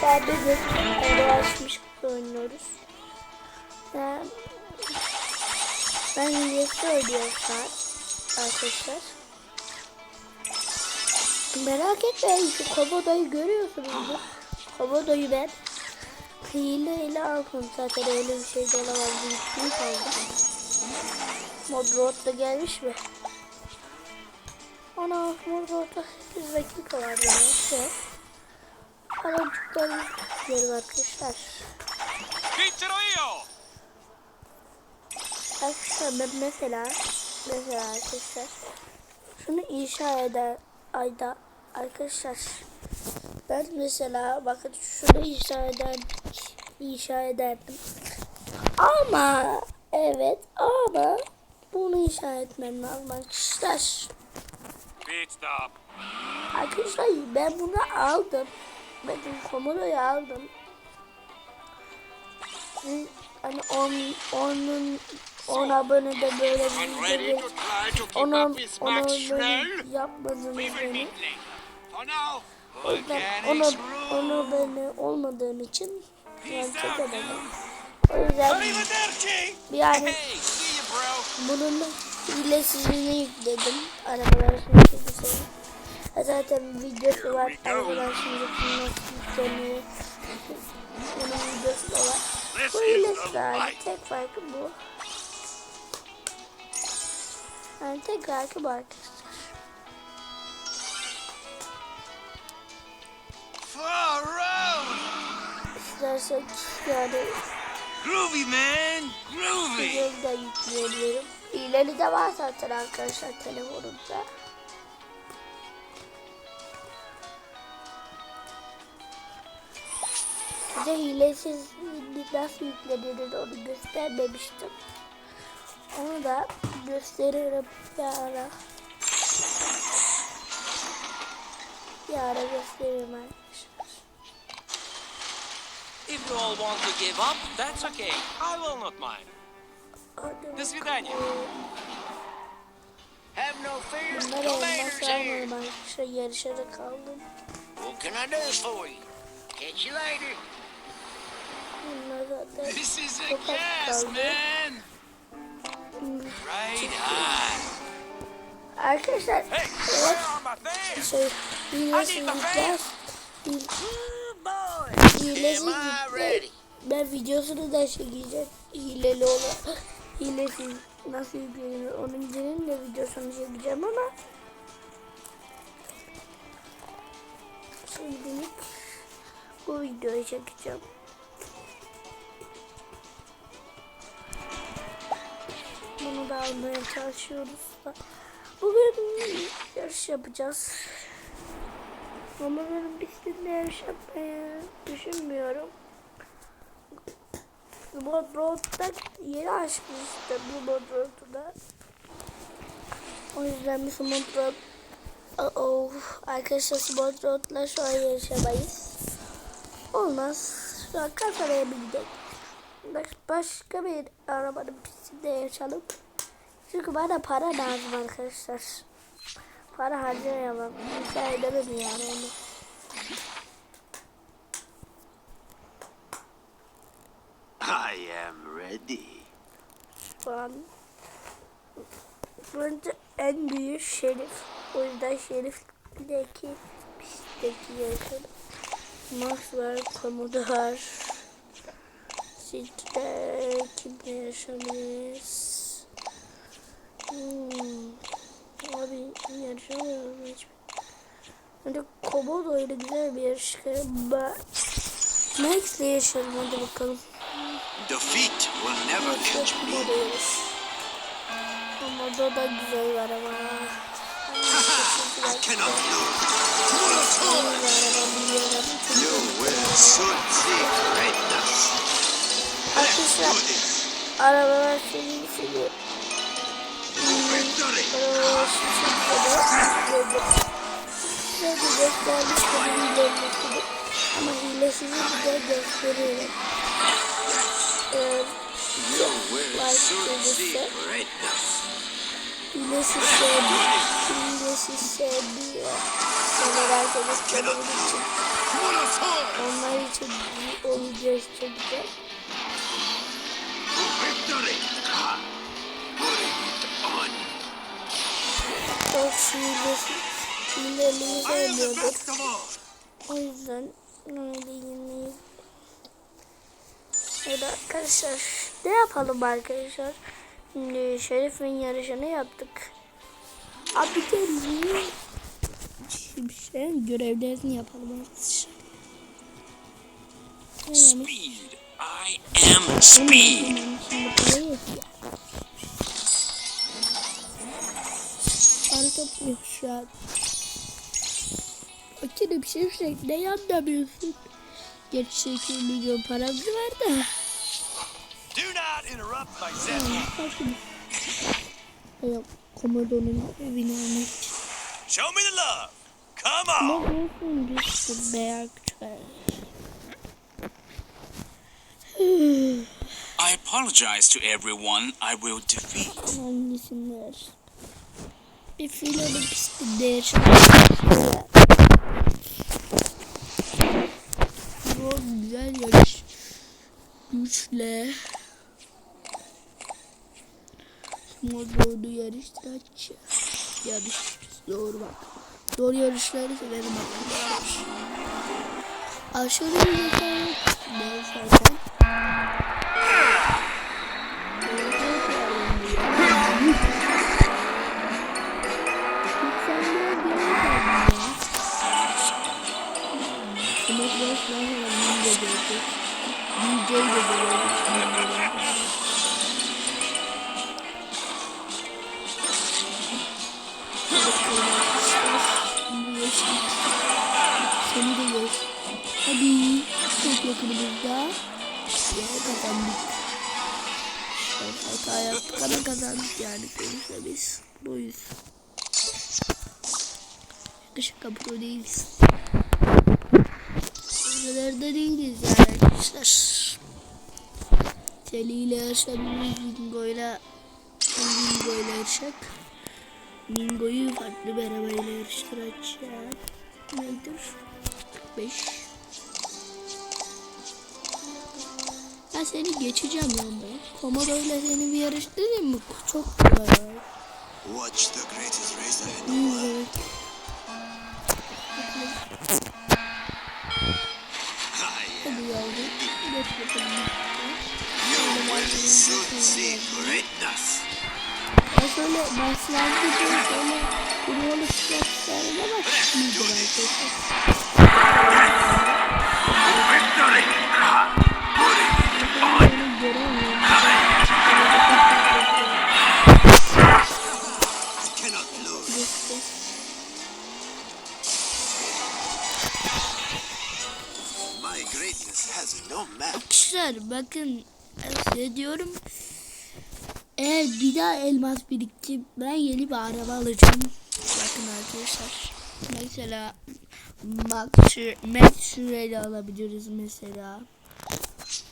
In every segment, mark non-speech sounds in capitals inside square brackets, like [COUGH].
dışarıdadır. Orada açmış oynuyoruz. Ben, ben İngilizce oynuyorum. Arkadaşlar. Merak etmeyin şu komodoyu görüyorsunuz mu? Komodoyu ben hileyle aldım zaten öyle bir şey de olamaz. Büyük aldım. Modroad da gelmiş mi? Ana Modroad'da 8 dakika var ya. Şey. Baloncukları görüyorum arkadaşlar. Arkadaşlar ben mesela mesela arkadaşlar şunu inşa eder ayda arkadaşlar ben mesela bakın şunu inşa ederdik inşa ederdim. Ama evet ama bunu inşa etmem lazım arkadaşlar. Arkadaşlar ben bunu aldım ben komodoyu aldım hani 10 onun 10 abone de böyle bir video ona, ona böyle will beni. O yüzden ona, ona beni olmadığım için ederim. dude. O yüzden yani bunun hilesizliğini yükledim. Arabalar şimdi. Zaten videosu var. Şimdi nasıl yükleniyor. Bunun videosu da var. Bu hali. life. Tek farkı bu. Yani tek farkı bu arkadaşlar. İstersek yani Groovy, man! Groovy! Videoyu da yükleyebilirim. İleri de var zaten arkadaşlar telefonumda. Size hilesiz nasıl yüklenir onu göstermemiştim. Onu da gösteririm bir ara. Bir ara gösteririm arkadaşlar. If you all want to give up, that's okay. I will not mind. Hadi До свидания. Have no fear, Bunlar no olmaz manners here. almıyorum arkadaşlar yarışarak kaldım. What can I do for you? Catch you later. Bunlar zaten This is a Çok az gas, kaldı. man! Right high. Arkadaşlar Hey, evet are my things? şey hilesiz gideceğiz. Boy. hilesiz Am I gideceğiz. ready? Ben videosunu da çekeceğim. Hileli olan. Hilesiz nasıl yüklenir onun için de videosunu çekeceğim ama şimdilik bu videoyu çekeceğim. Da almaya çalışıyoruz da. Bugün yarış yapacağız. Ama benim pistte yarış yapmayı düşünmüyorum. Mod Road'da yeni açmıştım bu Mod Road'u da. O yüzden biz Mod Road Oh, arkadaşlar Mod Road'la şu an yarışamayız. Olmaz. Şu an kasaraya bindik. Baş- Başka bir arabanın pistinde yaşayalım. Çünkü bana para lazım arkadaşlar. Para harcayamam. Müsaade edemem yani onu. I am ready. An bence en büyük şerif. O yüzden şerifdeki pistteki yaşadım. Max var, Komodo var. City'de kimle yaşamayız? Hmm. Abi yarışamıyorum hiç. Önce Komodo ile güzel bir yarış çıkarım. Ben Max'le yaşayalım hadi bakalım. Defeat will never catch me. Yarış. Komodo da güzel var ama. [LAUGHS] I cannot lose. You will soon see greatness. Arkadaşlar arabalar serisini Victory! Size de göstermiş gibi videomuzdu. Ama hilesizi bir de gösteriyorum. Eğer like gelirse greatness. hilesiz sevdim. Şimdi ailesi sevdiği sever arkadaşlarım için. Onlar için bir olacağız çekeceğim. Victory! Çok all! O yüzden öyle. Evet arkadaşlar ne yapalım arkadaşlar? Şimdi Şerif'in yarışını yaptık. Abi niye? Şimdi şey, görevlerini yapalım arkadaşlar. Speed. I am speed. Para topluyor şu an. Fakir bir şey şey ne anlamıyorsun? Geç 8 milyon paramız var da. Do not interrupt my. Bakın. Yok, Komodo'nun evini almak için. Show me the love! Come on! olsun düştü beyaz çıkar. I apologize to everyone I will defeat. Bir filanı pisti değer. Bu güzel yarış. Güçle. Mododu yarıştıraç. Yarış. Doğru bak. Doğru yarışları severim arkadaşlar. Aşırı bir Ne zaten. Seni de geç. Hadi. Çok yakınımızda. Ve kazandık. Evet, hata yaptık ama kazandık yani sonuçta biz buyuz. Şaka şaka pro değiliz. Buralarda değiliz yani arkadaşlar. Teli ile yarışabiliriz Bingo'yla Bingo'yla yarışak. Bingo'yu farklı bir arabayla yarıştıracağım. Nedir? 5 Ben seni geçeceğim lan ben. Komodo'yla seni bir yarıştırayım mı? Çok kolay. Watch the greatest race ahead. Evet. Hadi yavrum. Geç bakalım. Arkadaşlar bakın size diyorum. Eğer bir daha elmas birikti ben yeni bir araba alacağım. Bakın arkadaşlar. Mesela Max Max Şuray'ı alabiliriz mesela.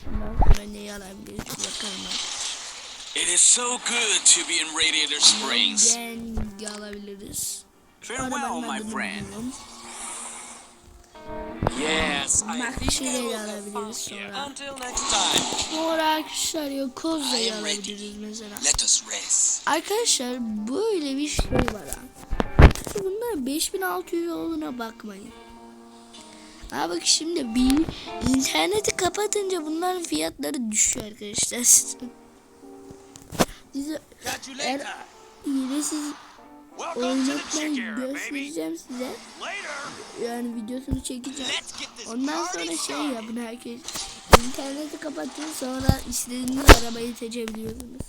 Sonra neyi alabiliriz bakalım. It is so good to be in Radiator Springs. Gang alabiliriz. Farewell, my friend. bilmiyorum. Yes, I Max think I Şuray'ı will have alabiliriz sonra. here. Until next time. Sonra arkadaşlar am ready. alabiliriz mesela. Let us race. Arkadaşlar böyle bir şey var ha. Bunlar 5600 olduğuna bakmayın. Ha bak şimdi bir interneti kapatınca bunların fiyatları düşüyor arkadaşlar. [LAUGHS] Size eğer yine siz Baby! göstereceğim size. Yani videosunu çekeceğim. Ondan sonra şey yapın herkes. İnterneti kapatın sonra istediğiniz arabayı seçebiliyorsunuz.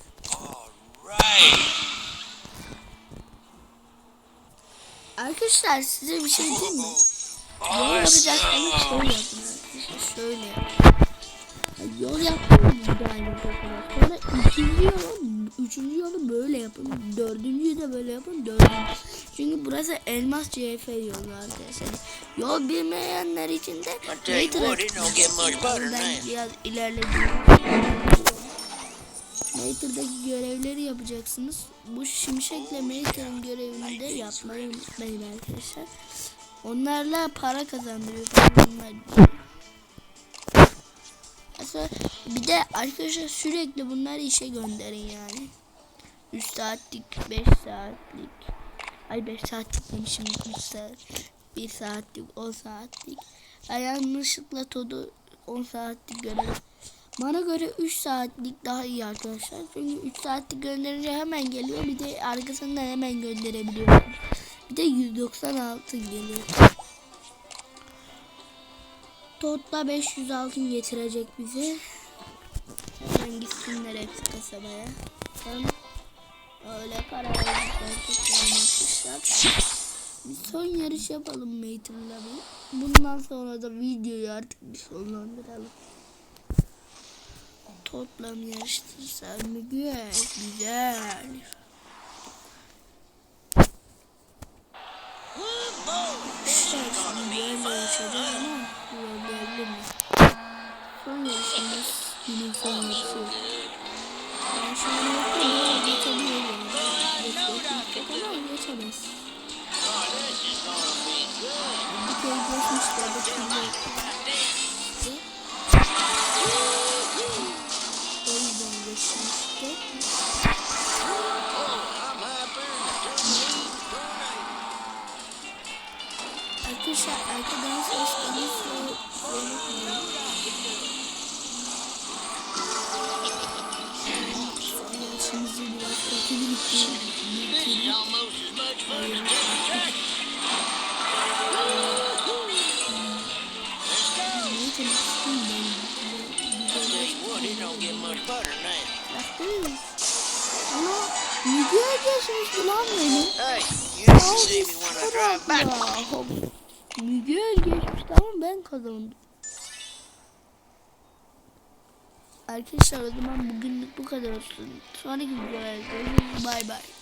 Arkadaşlar size bir şey diyeyim mi? Yol yapacaksanız şöyle yapın arkadaşlar. Şöyle yapın. Yol bir aynı fotoğraf. Sonra ikinci yolu, üçüncü yolu böyle yapın. Dördüncüyü de böyle yapın. Dördüncü. Çünkü burası Elmas CF yolu arkadaşlar. Yol bilmeyenler için de than. biraz ilerledim. Mater'daki görevleri yapacaksınız. Bu şimşekle Mater'ın görevini de yapmayı unutmayın arkadaşlar. Onlarla para kazandırıyorsunuz. Onlar Aslında bir de arkadaşlar sürekli bunları işe gönderin yani. 3 saatlik, 5 saatlik. Ay 5 saatlik demişim 3 saat. 1 saatlik, 10 saatlik. Ben yanlışlıkla Todu 10 saatlik görev. Bana göre 3 saatlik daha iyi arkadaşlar. Çünkü 3 saatlik gönderince hemen geliyor. Bir de arkasından hemen gönderebiliyorsunuz. Bir de 196 geliyor. Totla 500 altın getirecek bize. Hemen gitsinler hepsi kasabaya. Hem öyle para arkadaşlar. Bir son yarış yapalım Mater'la bir. Bundan sonra da videoyu artık bir sonlandıralım. Toplam yarıştırsa güzel, güzel. Şimdi böyle yaşayacağız ama? Son yarışımız günün son yarışı. Ben şu an yapıyorum, geçebiliyorum. Geçebiliyorum ama geçemez. Bir kere geçmişti, şimdi. O yüzden geçmişti. Arkadaşlar arkadan sesleriniz unutmayın. Video geçmişti lan benim. Hey, you see me when Müge geçmişti ama ben kazandım. Arkadaşlar o zaman bugünlük bu kadar olsun. Sonraki videolarda görüşürüz. Bay bay.